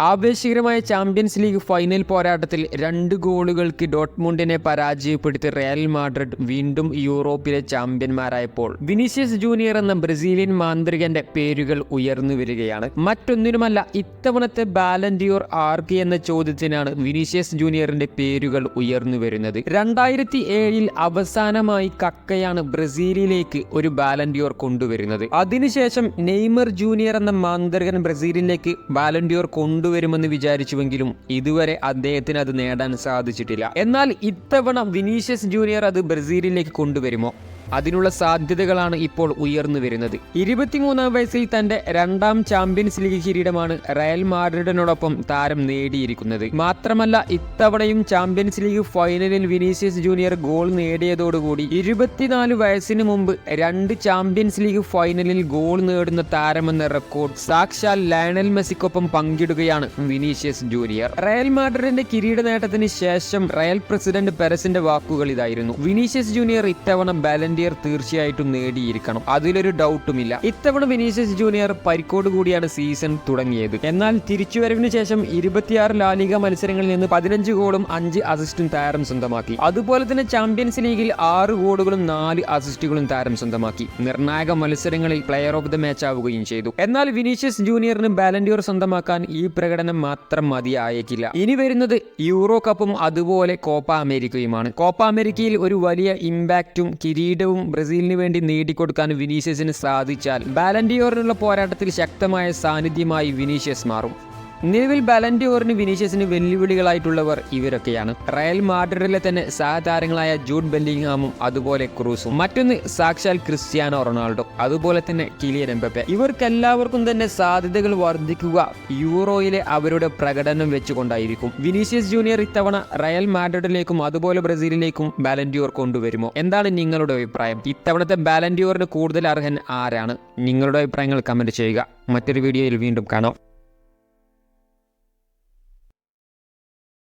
ആവേശകരമായ champions league final പോരാട്ടത്തിൽ രണ്ട് ഗോളുകൾക്ക് ഡോട്ട്മുണ്ടിനെ പരാജയപ്പെടുത്തി റയൽ മാഡ്രിഡ് വീണ്ടും യൂറോപ്പിലെ ചാമ്പ്യന്മാരായപ്പോൾ. വിനീഷ്യസ് ജൂനിയർ എന്ന ബ്രസീലിയൻ മാന്ത്രികന്റെ പേരുകൾ ഉയർന്നു വരികയാണ്. മറ്റൊന്നിനുമല്ല ഇത്തവണത്തെ ബാലൻഡിയോർ ആർക്ക് എന്ന ചോദ്യത്തിനാണ് വിനീഷ്യസ് ജൂനിയറിന്റെ പേരുകൾ ഉയർന്നു വരുന്നത്. രണ്ടായിരത്തി ഏഴിൽ അവസാനമായി കക്കയാണ് ബ്രസീലിലേക്ക് ഒരു ബാലൻഡിയോർ കൊണ്ടുവരുന്നത്. അതിനുശേഷം നെയ്മർ ജൂനിയർ എന്ന മാന്ത്രികൻ ബ്രസീലിലേക്ക് ബാലൻഡിയോർ കൊണ്ടുവരുമെന്ന് വിചാരിച്ചുവെങ്കിലും ഇതുവരെ അദ്ദേഹത്തിന് അത് നേടാൻ സാധിച്ചിട്ടില്ല. എന്നാൽ ഇത്തവണ വിനീഷ്യസ് ജൂനിയർ അത് ബ്രസീലിലേക്ക് കൊണ്ടുവരുമോ? അതിനുള്ള സാധ്യതകളാണ് ഇപ്പോൾ ഉയർന്നു വരുന്നത്. ഇരുപത്തിമൂന്നാം വയസ്സിൽ തന്റെ രണ്ടാം ചാമ്പ്യൻസ് ലീഗ് കിരീടമാണ് റയൽ മാഡ്രിഡിനോടൊപ്പം താരം നേടിയിരിക്കുന്നത്. മാത്രമല്ല ഇത്തവണയും ചാമ്പ്യൻസ് ലീഗ് ഫൈനലിൽ വിനീഷ്യസ് ജൂനിയർ ഗോൾ നേടിയതോടുകൂടി ഇരുപത്തിനാല് വയസ്സിന് മുമ്പ് രണ്ട് ചാമ്പ്യൻസ് ലീഗ് ഫൈനലിൽ ഗോൾ നേടുന്ന താരമെന്ന റെക്കോർഡ് സാക്ഷാൽ ലയണൽ മെസ്സിക്കൊപ്പം പങ്കിടുകയാണ് വിനീഷ്യസ് ജൂനിയർ. റയൽ മാഡ്രിഡിന്റെ കിരീട നേട്ടത്തിന് ശേഷം റയൽ പ്രസിഡന്റ് പെരസിന്റെ വാക്കുകൾ ഇതായിരുന്നു. വിനീഷ്യസ് ജൂനിയർ ഇത്തവണ ബാലൻഡിയർ തീർച്ചയായിട്ടും നേടിയിരിക്കണം. അതിലൊരു ഡൗട്ടുമില്ല. ഇത്തവണ വിനീഷ്യസ് ജൂനിയർ പരിക്കോട് കൂടിയാണ് സീസൺ തുടങ്ങിയത്. എന്നാൽ തിരിച്ചുവരവിന് ശേഷം ഇരുപത്തിയാറ് ലാലിക മത്സരങ്ങളിൽ നിന്ന് പതിനഞ്ച് ഗോളും അഞ്ച് അസിസ്റ്റും താരം സ്വന്തമാക്കി. അതുപോലെ തന്നെ ചാമ്പ്യൻസ് ലീഗിൽ ആറ് ഗോളുകളും നാല് അസിസ്റ്റുകളും താരം സ്വന്തമാക്കി. നിർണായക മത്സരങ്ങളിൽ പ്ലെയർ ഓഫ് ദ മാച്ച് ആവുകയും ചെയ്തു. എന്നാൽ വിനീഷ്യസ് ജൂനിയറിന് ബാലൻഡിയോർ സ്വന്തമാക്കാൻ ഈ പ്രകടനം മാത്രം മതിയായേക്കില്ല. ഇനി വരുന്നത് യൂറോ കപ്പും അതുപോലെ കോപ്പ അമേരിക്കയുമാണ് കോപ്പ അമേരിക്കയിൽ ഒരു വലിയ ഇമ്പാക്റ്റും കിരീടവും ബ്രസീലിന് വേണ്ടി നേടിക്കൊടുക്കാൻ വിനീഷ്യസിന് സാധിച്ചാൽ ബാലൻഡിയോറിനുള്ള പോരാട്ടത്തിൽ ശക്തമായ സാന്നിധ്യമായി വിനീഷ്യസ് മാറും. നിലവിൽ ബാലൻഡിയോറിന് വിനീഷ്യസിന് വെല്ലുവിളികളായിട്ടുള്ളവർ ഇവരൊക്കെയാണ്. റയൽ മാഡ്രിഡിലെ തന്നെ സഹതാരങ്ങളായ ജൂഡ് ബെല്ലിംഗ്ഹാമും അതുപോലെ ക്രൂസും. മറ്റൊന്ന് സാക്ഷാൽ ക്രിസ്ത്യാനോ റൊണാൾഡോ അതുപോലെ തന്നെ കിലിയൻ എംബപ്പെ. ഇവർക്കെല്ലാവർക്കും തന്നെ സാധ്യതകൾ വർദ്ധിക്കുക യൂറോയിലെ അവരുടെ പ്രകടനം വെച്ചുകൊണ്ടായിരിക്കും. വിനീഷ്യസ് ജൂനിയർ ഇത്തവണ റയൽ മാഡ്രിഡിലേക്കും അതുപോലെ ബ്രസീലിലേക്കും ബാലൻഡിയോർ കൊണ്ടുവരുമോ? എന്താണ് നിങ്ങളുടെ അഭിപ്രായം? ഇത്തവണത്തെ ബാലൻഡിയോറിന് കൂടുതൽ അർഹൻ ആരാണ്? നിങ്ങളുടെ അഭിപ്രായങ്ങൾ കമന്റ് ചെയ്യുക. മറ്റൊരു വീഡിയോയിൽ വീണ്ടും കാണാം.